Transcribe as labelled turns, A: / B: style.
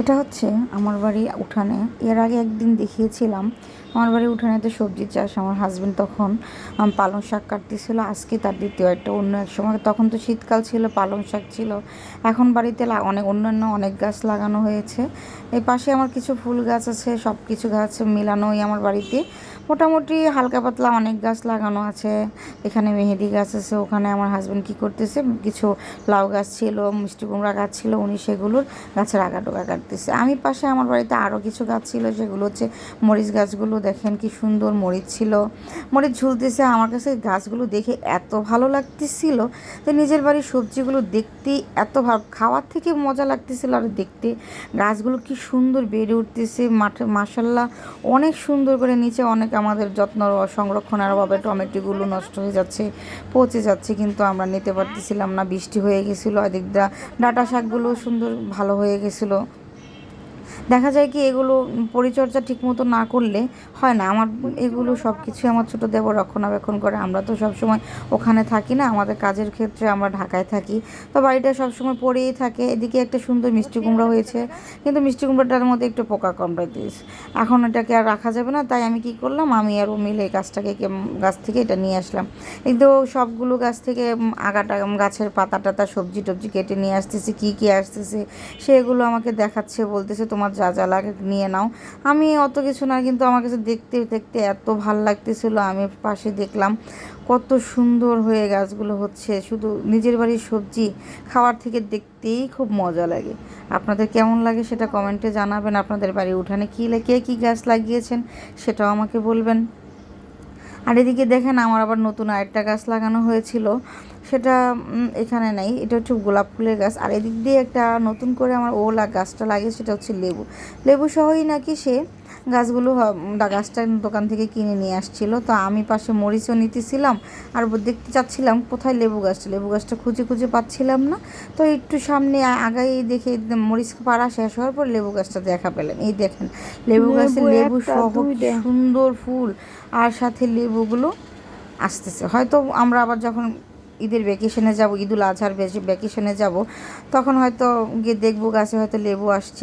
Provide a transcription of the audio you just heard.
A: এটা হচ্ছে আমার বাড়ি উঠানে। এর আগে একদিন দেখিয়েছিলাম আমার বাড়ি উঠানেতে সবজি চাষ, আমার হাজব্যান্ড তখন পালং শাক কাটতেছিল, আজকে তার দ্বিতীয় একটা, অন্য এক সময়। তখন তো শীতকাল ছিল, পালং শাক ছিল। এখন বাড়িতে অনেক, অন্যান্য অনেক গাছ লাগানো হয়েছে। এই পাশে আমার কিছু ফুল গাছ আছে সব কিছু গাছ মিলানোই আমার বাড়িতে। মোটামুটি হালকা পাতলা অনেক গাছ লাগানো আছে। এখানে মেহেদি গাছ আছে, ওখানে আমার হাজব্যান্ড কি করতেছে, কিছু লাউ গাছ ছিল, মিষ্টি কুমড়া গাছ ছিল, উনি সেগুলোর গাছের আগা ডোকা কাটতেছে। আমি পাশে আমার বাড়িতে আরও কিছু গাছ ছিল, সেগুলো হচ্ছে মরিচ গাছগুলো দেখেন কি সুন্দর মরিচ ছিল। মরিচ ঝুলতেছে, আমার কাছে গাছগুলো দেখে এত ভালো লাগতেছিল যে নিজের বাড়ির সবজিগুলো দেখতে এত ভালো খাওয়ার থেকে মজা লাগতেছিল আর দেখতে। গাছগুলো কি সুন্দর বেড়ে উঠতেছে, মাঠে মাসাল্লাহ অনেক সুন্দর করে নিচে অনেক আমাদের যত্ন সংরক্ষণের অভাবে টমেটোগুলো নষ্ট হয়ে যাচ্ছে, পচে যাচ্ছে কিন্তু আমরা নিতে পারতেছিলাম না, বৃষ্টি হয়ে গেছিল দা ডাটা শাকগুলো সুন্দর ভালো হয়ে গেছিল। দেখা যায় কি এগুলো পরিচর্যা ঠিকমতো না করলে হয় না। আমার এগুলো সব কিছুই আমার ছোটো দেব রক্ষণাবেক্ষণ করে। আমরা তো সবসময় ওখানে থাকি না, আমাদের কাজের ক্ষেত্রে আমরা ঢাকায় থাকি। তো বাড়িটা সবসময় পড়েই থাকে। এদিকে একটা সুন্দর মিষ্টি কুমড়া হয়েছে, কিন্তু মিষ্টি কুমড়াটার মধ্যে একটু পোকা কামড়া দিয়েছে। এখন এটাকে আর রাখা যাবে না, তাই আমি কি করলাম, আমি আর ও মিলে গাছটাকে গাছ থেকে এটা নিয়ে আসলাম। কিন্তু সবগুলো গাছ থেকে আগাটা, গাছের পাতা টাতা সবজি টবজি কেটে নিয়ে আসতেছে, কী কী আসতেছে, সেগুলো আমাকে দেখাচ্ছে, বলতেছে তোমার যা যা লাগে নিয়ে নাও। আমি অত কিছু না, কিন্তু আমার কাছে দেখতে দেখতে এত ভালো লাগতেছিল, আমি পাশে দেখলাম কত সুন্দর হয়ে গাছগুলো হচ্ছে। শুধু নিজের বাড়ির সবজি খাওয়ার থেকে দেখতেই খুব মজা লাগে। আপনাদের কেমন লাগে সেটা কমেন্টে জানাবেন। আপনাদের বাড়ি উঠানে কী কে কী গাছ লাগিয়েছেন সেটাও আমাকে বলবেন। আর এদিকে দেখেন আমার আবার নতুন আরেকটা গাছ লাগানো হয়েছিল। সেটা এখানে নাই। এটা হচ্ছে গোলাপ ফুলের গাছ। আর এদিক দিয়ে একটা নতুন করে আমার ওলা গাছটা লাগে সেটা হচ্ছে লেবু। লেবু সহই নাকি সে গাছগুলো গাছটা দোকান থেকে কিনে নিয়ে আসছিল। তো আমি পাশে মরিচও নিতেছিলাম আর দেখতে চাচ্ছিলাম কোথায় লেবু গাছটা। লেবু গাছটা খুঁজে খুঁজে পাচ্ছিলাম না। তো একটু সামনে আগাই দেখে মরিচ পাড়া শেষ হওয়ার পর লেবু গাছটা দেখা পেলাম। এই দেখেন লেবু গাছে
B: লেবু
A: লেবু সহ সুন্দর ফুল। আর সাথে লেবুগুলো আসতেছে। হয়তো আমরা আবার যখন ঈদের ভ্যাকেশনে যাব ঈদুল আজহার ভ্যাকেশনে যাব তখন হয়তো গিয়ে দেখব গাছে হয়তো লেবু আসছে।